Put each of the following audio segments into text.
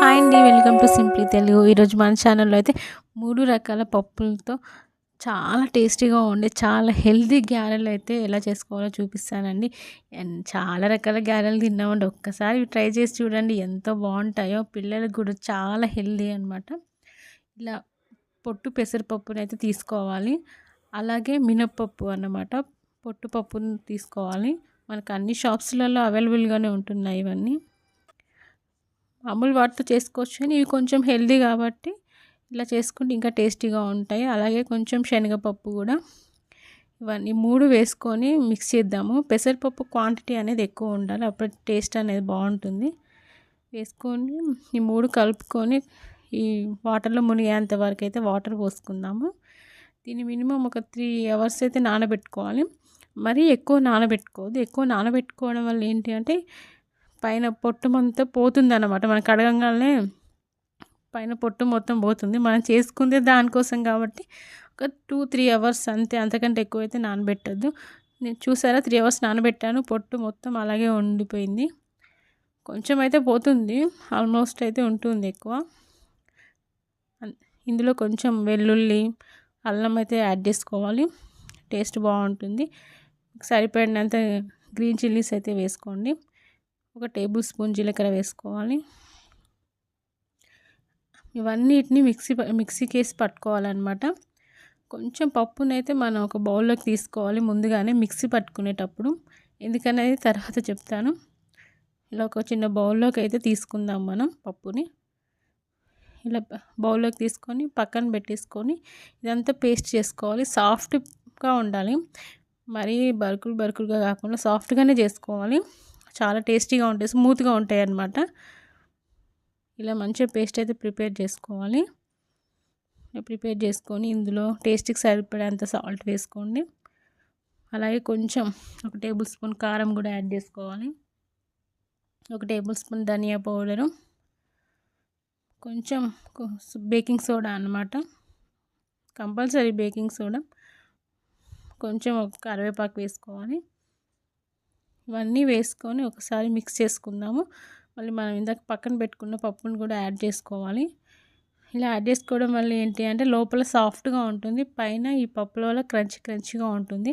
Hi అండి welcome to simply Telugu. ఈరోజు మన ఛానల్లో అయితే మూడు రకాల పప్పులతో చాలా టేస్టీగా ఉండే చాలా హెల్దీ గ్యారెలు అయితే ఎలా చేసుకోవాలో చూపిస్తానండి. చాలా రకాల గ్యారెలు తిన్నామండి. ఒక్కసారి ట్రై చేసి చూడండి ఎంత బాగుంటాయో. పిల్లలకు కూడా చాలా హెల్దీ అనమాట ఇలా పొట్టు పెసరపప్పుని అయితే తీసుకోవాలి. అలాగే మినప్పప్పు అన్నమాట. పొట్టు పప్పును తీసుకోవాలి. మనకు అన్ని షాప్స్లలో అవైలబుల్గానే ఉంటున్నాయి ఇవన్నీ. మామూలు వాటితో చేసుకోవచ్చు కానీ ఇవి కొంచెం హెల్దీ కాబట్టి ఇలా చేసుకుంటే ఇంకా టేస్టీగా ఉంటాయి. అలాగే కొంచెం శనగపప్పు కూడా ఇవన్నీ మూడు వేసుకొని మిక్స్ చేద్దాము. పెసరపప్పు క్వాంటిటీ అనేది ఎక్కువ ఉండాలి. అప్పుడు టేస్ట్ అనేది బాగుంటుంది. వేసుకొని ఈ మూడు కలుపుకొని ఈ వాటర్లో మునిగేంత వరకు అయితే వాటర్ పోసుకుందాము. దీన్ని మినిమం ఒక త్రీ అవర్స్ అయితే నానబెట్టుకోవాలి. మరీ ఎక్కువ నానబెట్టుకోవద్దు. ఎక్కువ నానబెట్టుకోవడం వల్ల ఏంటి అంటే పైన పొట్టు మొత్తం పోతుంది అనమాట మనం కడగంగానే పైన పొట్టు మొత్తం పోతుంది. మనం చేసుకుందే దానికోసం కాబట్టి ఒక టూ త్రీ అవర్స్ అంతే. అంతకంటే ఎక్కువ అయితే నానబెట్టద్దు. నేను చూసారా? త్రీ అవర్స్ నానబెట్టాను. పొట్టు మొత్తం అలాగే ఉండిపోయింది. కొంచెం అయితే పోతుంది. ఆల్మోస్ట్ అయితే ఉంటుంది ఎక్కువ. ఇందులో కొంచెం వెల్లుల్లి అల్లం అయితే యాడ్ చేసుకోవాలి. టేస్ట్ బాగుంటుంది. సరిపడినంత గ్రీన్ చిల్లీస్ అయితే వేసుకోండి. ఒక టేబుల్ స్పూన్ జీలకర్ర వేసుకోవాలి. ఇవన్నిటిని మిక్సీ మిక్సీకి వేసి పట్టుకోవాలన్నమాట. కొంచెం పప్పునైతే మనం ఒక బౌల్లోకి తీసుకోవాలి ముందుగానే మిక్సీ పట్టుకునేటప్పుడు. ఎందుకనేది తర్వాత చెప్తాను. ఇలా ఒక చిన్న బౌల్లోకి అయితే తీసుకుందాం మనం పప్పుని. ఇలా బౌల్లోకి తీసుకొని పక్కన పెట్టేసుకొని ఇదంతా పేస్ట్ చేసుకోవాలి. సాఫ్ట్గా ఉండాలి. మరీ బరుకులు బరుకులుగా కాకుండా సాఫ్ట్గానే చేసుకోవాలి. చాలా టేస్టీగా ఉంటాయి స్మూత్గా ఉంటాయి అన్నమాట. ఇలా మంచిగా పేస్ట్ అయితే ప్రిపేర్ చేసుకోవాలి. ప్రిపేర్ చేసుకొని ఇందులో టేస్ట్కి సరిపడేంత సాల్ట్ వేసుకోండి. అలాగే కొంచెం ఒక టేబుల్ స్పూన్ కారం కూడా యాడ్ చేసుకోవాలి. ఒక టేబుల్ స్పూన్ ధనియా పౌడరు. కొంచెం బేకింగ్ సోడా అనమాట కంపల్సరీ బేకింగ్ సోడా. కొంచెం ఒక కరివేపాకు వేసుకోవాలి. ఇవన్నీ వేసుకొని ఒకసారి మిక్స్ చేసుకుందాము. మళ్ళీ మనం ఇందాక పక్కన పెట్టుకున్న పప్పును కూడా యాడ్ చేసుకోవాలి. ఇలా యాడ్ చేసుకోవడం వల్ల ఏంటి అంటే లోపల సాఫ్ట్గా ఉంటుంది. పైన ఈ పప్పుల వల్ల క్రంచీ క్రంచీగా ఉంటుంది.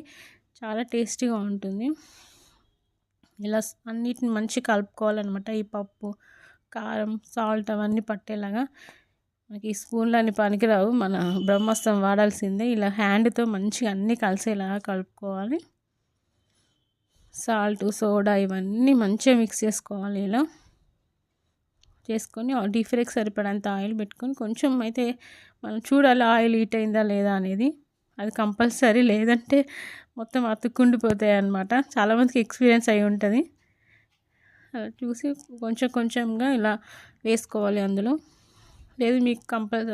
చాలా టేస్టీగా ఉంటుంది. ఇలా అన్నిటిని మంచి కలుపుకోవాలన్నమాట. ఈ పప్పు కారం సాల్ట్ అవన్నీ పట్టేలాగా. మనకి ఈ స్పూన్లు అని పనికిరావు. మన బ్రహ్మాస్త్రం వాడాల్సిందే. ఇలా హ్యాండ్తో మంచిగా అన్నీ కలిసేలాగా కలుపుకోవాలి. సాల్ట్ సోడా ఇవన్నీ మంచిగా మిక్స్ చేసుకోవాలి ఇలా. చేసుకొని డీప్ ఫ్రైకి సరిపడంత ఆయిల్ పెట్టుకొని కొంచెం అయితే మనం చూడాలి ఆయిల్ హీట్ అయిందా లేదా అనేది. అది కంపల్సరీ లేదంటే మొత్తం అతుక్కుండిపోతాయి అనమాట చాలామందికి ఎక్స్పీరియన్స్ అయి ఉంటుంది. అలా చూసి కొంచెం కొంచెంగా ఇలా వేసుకోవాలి అందులో. లేదు మీకు కంపల్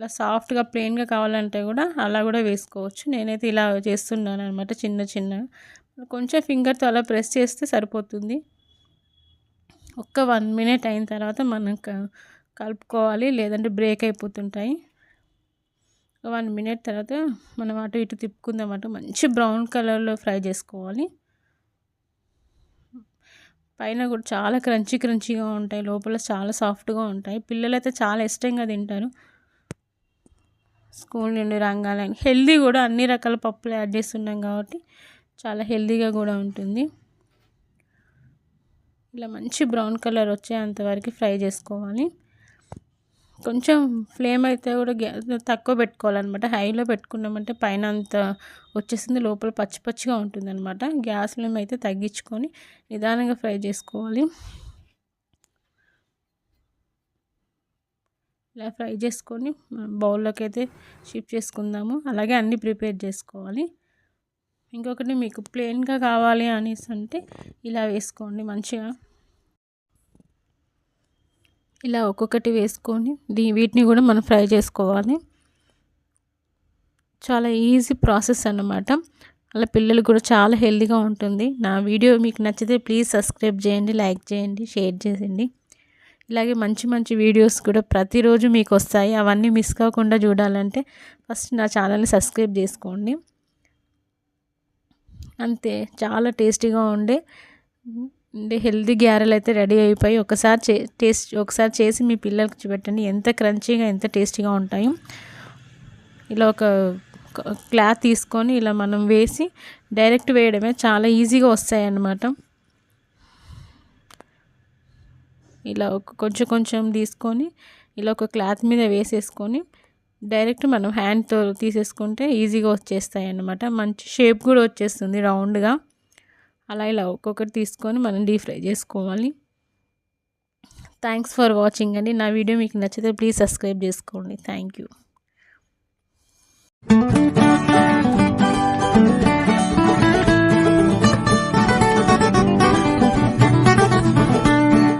ఇలా సాఫ్ట్గా ప్లెయిన్గా కావాలంటే కూడా అలా కూడా వేసుకోవచ్చు. నేనైతే ఇలా చేస్తున్నాను అనమాట చిన్న. చిన్నగా కొంచెం ఫింగర్తో అలా ప్రెస్ చేస్తే సరిపోతుంది. ఒక్క వన్ మినిట్ అయిన తర్వాత మనం కలుపుకోవాలి. లేదంటే బ్రేక్ అయిపోతుంటాయి. వన్ మినిట్ తర్వాత మనం అటు ఇటు తిప్పుకుందామట మంచి బ్రౌన్ కలర్లో ఫ్రై చేసుకోవాలి. పైన కూడా చాలా క్రంచీ క్రంచీగా ఉంటాయి. లోపల చాలా సాఫ్ట్గా ఉంటాయి. పిల్లలు అయితే చాలా ఇష్టంగా తింటారు. స్కూల్ నుండి రంగాలని హెల్దీ కూడా అన్ని రకాల పప్పులు యాడ్ చేస్తున్నాం కాబట్టి చాలా హెల్దీగా కూడా ఉంటుంది. ఇలా మంచి బ్రౌన్ కలర్ వచ్చేంతవరకు ఫ్రై చేసుకోవాలి. కొంచెం ఫ్లేమ్ అయితే కూడా తక్కువ పెట్టుకోవాలన్నమాట. హైలో పెట్టుకున్నామంటే పైన అంత వచ్చేసింది లోపల పచ్చి పచ్చిగా ఉంటుందన్నమాట. గ్యాస్ ఫ్లేమ్ అయితే తగ్గించుకొని నిదానంగా ఫ్రై చేసుకోవాలి. ఇలా ఫ్రై చేసుకొని బౌల్లోకి అయితే షిఫ్ట్ చేసుకుందాము. అలాగే అన్నీ ప్రిపేర్ చేసుకోవాలి. ఇంకొకటి మీకు ప్లెయిన్గా కావాలి అనేసి అంటే ఇలా వేసుకోండి మంచిగా. ఇలా ఒక్కొక్కటి వేసుకొని దీ వీటిని కూడా మనం ఫ్రై చేసుకోవాలి. చాలా ఈజీ ప్రాసెస్ అన్నమాట. అలా పిల్లలు కూడా చాలా హెల్తీగా ఉంటుంది. నా వీడియో మీకు నచ్చితే ప్లీజ్ సబ్స్క్రైబ్ చేయండి లైక్ చేయండి షేర్ చేయండి. ఇలాగే మంచి మంచి వీడియోస్ కూడా ప్రతిరోజు మీకు వస్తాయి అవన్నీ మిస్ కాకుండా చూడాలంటే ఫస్ట్ నా ఛానల్ని సబ్స్క్రైబ్ చేసుకోండి. అంతే చాలా టేస్టీగా ఉండే అంటే హెల్దీ గ్యారెలు అయితే రెడీ అయిపోయి ఒకసారి చే టేస్ట్ ఒకసారి చేసి మీ పిల్లలకి చూపెట్టండి. ఎంత క్రంచీగా ఎంత టేస్టీగా ఉంటాయో. ఇలా ఒక క్లాత్ తీసుకొని ఇలా మనం వేసి డైరెక్ట్ వేయడమే చాలా ఈజీగా వస్తాయి అన్నమాట ఇలా ఒక కొంచెం కొంచెం తీసుకొని ఇలా ఒక క్లాత్ మీద వేసేసుకొని డైరెక్ట్ మనం హ్యాండ్తో తీసేసుకుంటే ఈజీగా వచ్చేస్తాయి అన్నమాట. మంచి షేప్ కూడా వచ్చేస్తుంది రౌండ్గా. అలా ఇలా ఒక్కొక్కటి తీసుకొని మనం డీప్ ఫ్రై చేసుకోవాలి. థ్యాంక్స్ ఫర్ వాచింగ్ అండి. నా వీడియో మీకు నచ్చితే ప్లీజ్ సబ్స్క్రైబ్ చేసుకోండి. Thank you.